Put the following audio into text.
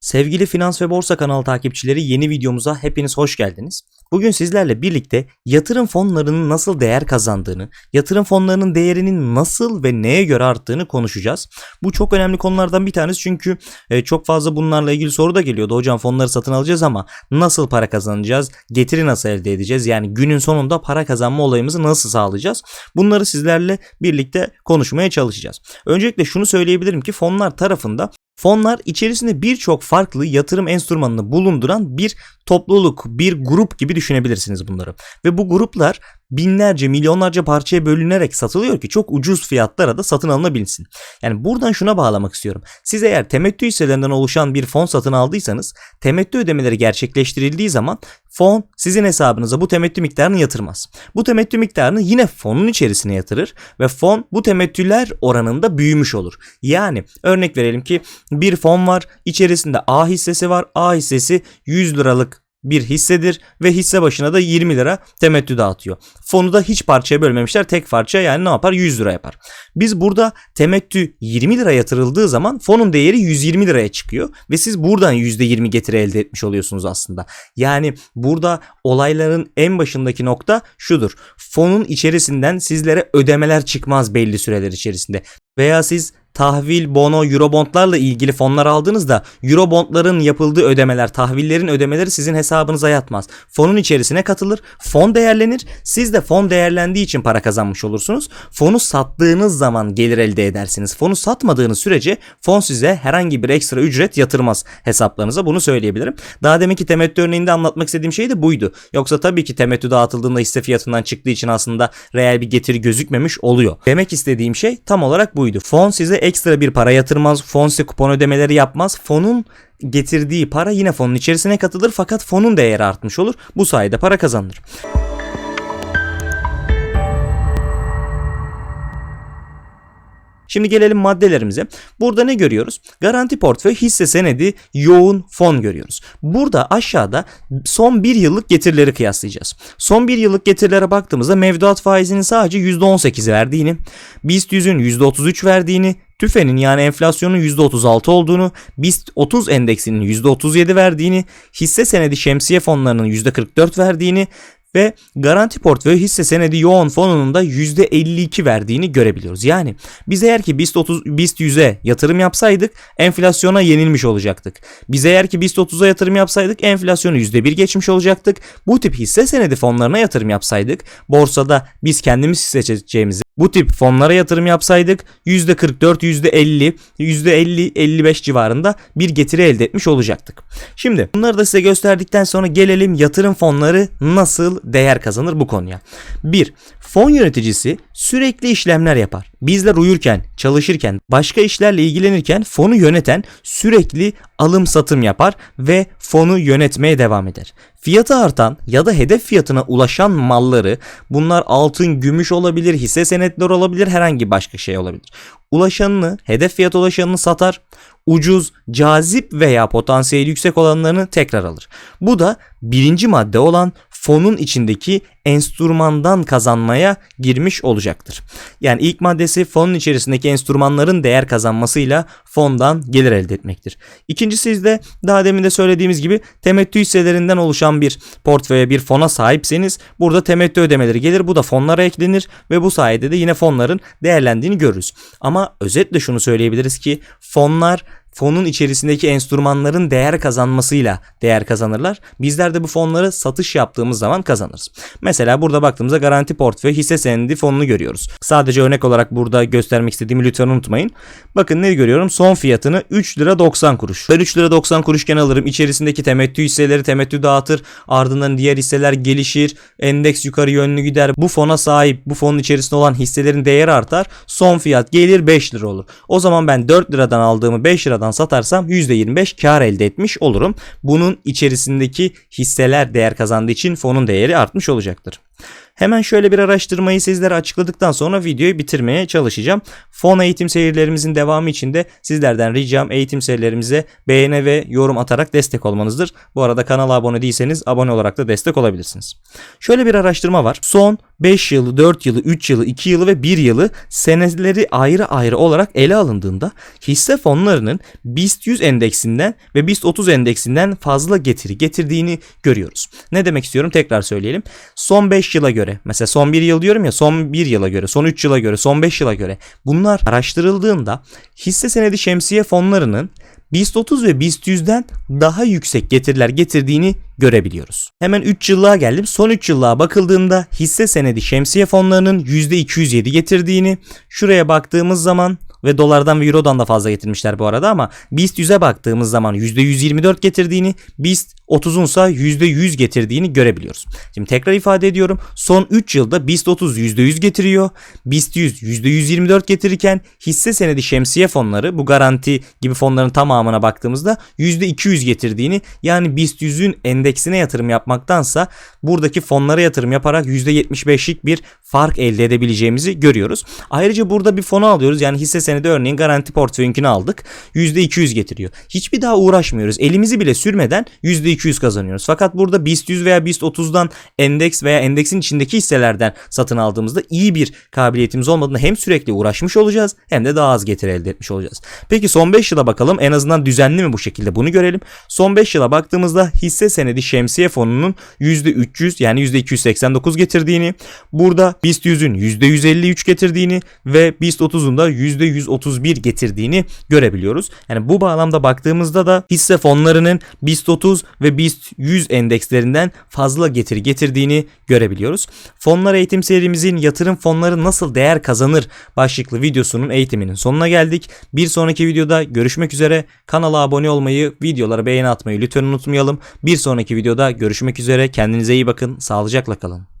Sevgili Finans ve Borsa kanalı takipçileri yeni videomuza hepiniz hoş geldiniz. Bugün sizlerle birlikte yatırım fonlarının nasıl değer kazandığını, yatırım fonlarının değerinin nasıl ve neye göre arttığını konuşacağız. Bu çok önemli konulardan bir tanesi çünkü e, çok fazla bunlarla ilgili soru da geliyordu. Hocam fonları satın alacağız ama nasıl para kazanacağız? Getiri nasıl elde edeceğiz? Yani günün sonunda para kazanma olayımızı nasıl sağlayacağız? Bunları sizlerle birlikte konuşmaya çalışacağız. Öncelikle şunu söyleyebilirim ki fonlar tarafında Fonlar içerisinde birçok farklı yatırım enstrümanını bulunduran bir topluluk, bir grup gibi düşünebilirsiniz bunları. Ve bu gruplar binlerce, milyonlarca parçaya bölünerek satılıyor ki çok ucuz fiyatlara da satın alınabilsin. Yani buradan şuna bağlamak istiyorum. Siz eğer temettü hisselerinden oluşan bir fon satın aldıysanız temettü ödemeleri gerçekleştirildiği zaman fon sizin hesabınıza bu temettü miktarını yatırmaz. Bu temettü miktarını yine fonun içerisine yatırır ve fon bu temettüler oranında büyümüş olur. Yani örnek verelim ki bir fon var içerisinde A hissesi var. A hissesi 100 liralık bir hissedir ve hisse başına da 20 lira temettü dağıtıyor. Fonu da hiç parçaya bölmemişler. Tek parça yani ne yapar? 100 lira yapar. Biz burada temettü 20 lira yatırıldığı zaman fonun değeri 120 liraya çıkıyor ve siz buradan %20 getiri elde etmiş oluyorsunuz aslında. Yani burada olayların en başındaki nokta şudur. Fonun içerisinden sizlere ödemeler çıkmaz belli süreler içerisinde. Veya siz tahvil, bono, eurobondlarla ilgili fonlar aldığınızda eurobondların yapıldığı ödemeler, tahvillerin ödemeleri sizin hesabınıza yatmaz. Fonun içerisine katılır, fon değerlenir. Siz de fon değerlendiği için para kazanmış olursunuz. Fonu sattığınız zaman gelir elde edersiniz. Fonu satmadığınız sürece fon size herhangi bir ekstra ücret yatırmaz hesaplarınıza. Bunu söyleyebilirim. Daha deminki temettü örneğinde anlatmak istediğim şey de buydu. Yoksa tabii ki temettü dağıtıldığında hisse fiyatından çıktığı için aslında reel bir getiri gözükmemiş oluyor. Demek istediğim şey tam olarak buydu. Fon size ekstra bir para yatırmaz. Fon size kupon ödemeleri yapmaz. Fonun getirdiği para yine fonun içerisine katılır fakat fonun değeri artmış olur. Bu sayede para kazanır. Şimdi gelelim maddelerimize. Burada ne görüyoruz? Garanti portföy hisse senedi yoğun fon görüyoruz. Burada aşağıda son bir yıllık getirileri kıyaslayacağız. Son bir yıllık getirilere baktığımızda mevduat faizinin sadece %18 verdiğini, BIST 100'ün %33 verdiğini, TÜFE'nin yani enflasyonun %36 olduğunu, BIST 30 endeksinin %37 verdiğini, hisse senedi şemsiye fonlarının %44 verdiğini ve garanti portföy hisse senedi yoğun fonunun da %52 verdiğini görebiliyoruz. Yani biz eğer ki BIST 30 BIST 100'e yatırım yapsaydık enflasyona yenilmiş olacaktık. Biz eğer ki BIST 30'a yatırım yapsaydık enflasyonu %1 geçmiş olacaktık. Bu tip hisse senedi fonlarına yatırım yapsaydık borsada biz kendimiz seçeceğimizi bu tip fonlara yatırım yapsaydık %44, %50, %50-55 civarında bir getiri elde etmiş olacaktık. Şimdi bunları da size gösterdikten sonra gelelim yatırım fonları nasıl değer kazanır bu konuya. 1. Fon yöneticisi sürekli işlemler yapar. Bizler uyurken, çalışırken, başka işlerle ilgilenirken fonu yöneten sürekli alım satım yapar ve fonu yönetmeye devam eder. Fiyatı artan ya da hedef fiyatına ulaşan malları bunlar altın, gümüş olabilir, hisse senetleri olabilir, herhangi başka şey olabilir. Ulaşanını, hedef fiyat ulaşanını satar, ucuz, cazip veya potansiyeli yüksek olanlarını tekrar alır. Bu da birinci madde olan fonun içindeki enstrümandan kazanmaya girmiş olacaktır. Yani ilk maddesi fonun içerisindeki enstrümanların değer kazanmasıyla fondan gelir elde etmektir. İkincisi de daha demin de söylediğimiz gibi temettü hisselerinden oluşan bir portföye bir fona sahipseniz burada temettü ödemeleri gelir. Bu da fonlara eklenir ve bu sayede de yine fonların değerlendiğini görürüz. Ama özetle şunu söyleyebiliriz ki fonlar fonun içerisindeki enstrümanların değer kazanmasıyla değer kazanırlar. Bizler de bu fonları satış yaptığımız zaman kazanırız. Mesela burada baktığımızda garanti portföy hisse senedi fonunu görüyoruz. Sadece örnek olarak burada göstermek istediğimi lütfen unutmayın. Bakın ne görüyorum? Son fiyatını 3 lira 90 kuruş. Ben 3 lira 90 kuruşken alırım. İçerisindeki temettü hisseleri temettü dağıtır. Ardından diğer hisseler gelişir. Endeks yukarı yönlü gider. Bu fona sahip, bu fonun içerisinde olan hisselerin değeri artar. Son fiyat gelir 5 lira olur. O zaman ben 4 liradan aldığımı 5 liradan satarsam %25 kar elde etmiş olurum. Bunun içerisindeki hisseler değer kazandığı için fonun değeri artmış olacaktır. Hemen şöyle bir araştırmayı sizlere açıkladıktan sonra videoyu bitirmeye çalışacağım. Fon eğitim serilerimizin devamı için de sizlerden ricam eğitim serilerimize beğeni ve yorum atarak destek olmanızdır. Bu arada kanala abone değilseniz abone olarak da destek olabilirsiniz. Şöyle bir araştırma var. Son 5 yılı, 4 yılı, 3 yılı, 2 yılı ve 1 yılı seneleri ayrı ayrı olarak ele alındığında hisse fonlarının BIST 100 endeksinden ve BIST 30 endeksinden fazla getiri getirdiğini görüyoruz. Ne demek istiyorum tekrar söyleyelim. Son 5 yıla göre mesela son 1 yıl diyorum ya son 1 yıla göre son 3 yıla göre son 5 yıla göre bunlar araştırıldığında hisse senedi şemsiye fonlarının BIST 30 ve BIST 100'den daha yüksek getiriler getirdiğini görebiliyoruz. Hemen 3 yıllığa geldim. Son 3 yıllığa bakıldığında hisse senedi şemsiye fonlarının %207 getirdiğini, şuraya baktığımız zaman ve dolardan ve eurodan da fazla getirmişler bu arada ama BIST 100'e baktığımız zaman %124 getirdiğini, BIST 30'un ise %100 getirdiğini görebiliyoruz. Şimdi tekrar ifade ediyorum. Son 3 yılda BIST 30 %100 getiriyor. BIST 100 %124 getirirken hisse senedi şemsiye fonları bu garanti gibi fonların tamamına baktığımızda %200 getirdiğini yani BIST 100'ün endeksine yatırım yapmaktansa buradaki fonlara yatırım yaparak %75'lik bir fark elde edebileceğimizi görüyoruz. Ayrıca burada bir fonu alıyoruz. Yani hisse senedi örneğin garanti portföyünkini aldık. %200 getiriyor. Hiçbir daha uğraşmıyoruz. Elimizi bile sürmeden %200 kazanıyoruz. Fakat burada BIST 100 veya BIST 30'dan endeks veya endeksin içindeki hisselerden satın aldığımızda iyi bir kabiliyetimiz olmadığında hem sürekli uğraşmış olacağız hem de daha az getiri elde etmiş olacağız. Peki son 5 yıla bakalım. En azından düzenli mi bu şekilde bunu görelim. Son 5 yıla baktığımızda hisse senedi şemsiye fonunun %300 yani %289 getirdiğini, burada BIST 100'ün %153 getirdiğini ve BIST 30'un da %131 getirdiğini görebiliyoruz. Yani bu bağlamda baktığımızda da hisse fonlarının BIST 30 ve BIST 100 endekslerinden fazla getiri getirdiğini görebiliyoruz. Fonlar eğitim serimizin yatırım fonları nasıl değer kazanır başlıklı videosunun eğitiminin sonuna geldik. Bir sonraki videoda görüşmek üzere. Kanala abone olmayı, videolara beğeni atmayı lütfen unutmayalım. Bir sonraki videoda görüşmek üzere. Kendinize iyi bakın. Sağlıcakla kalın.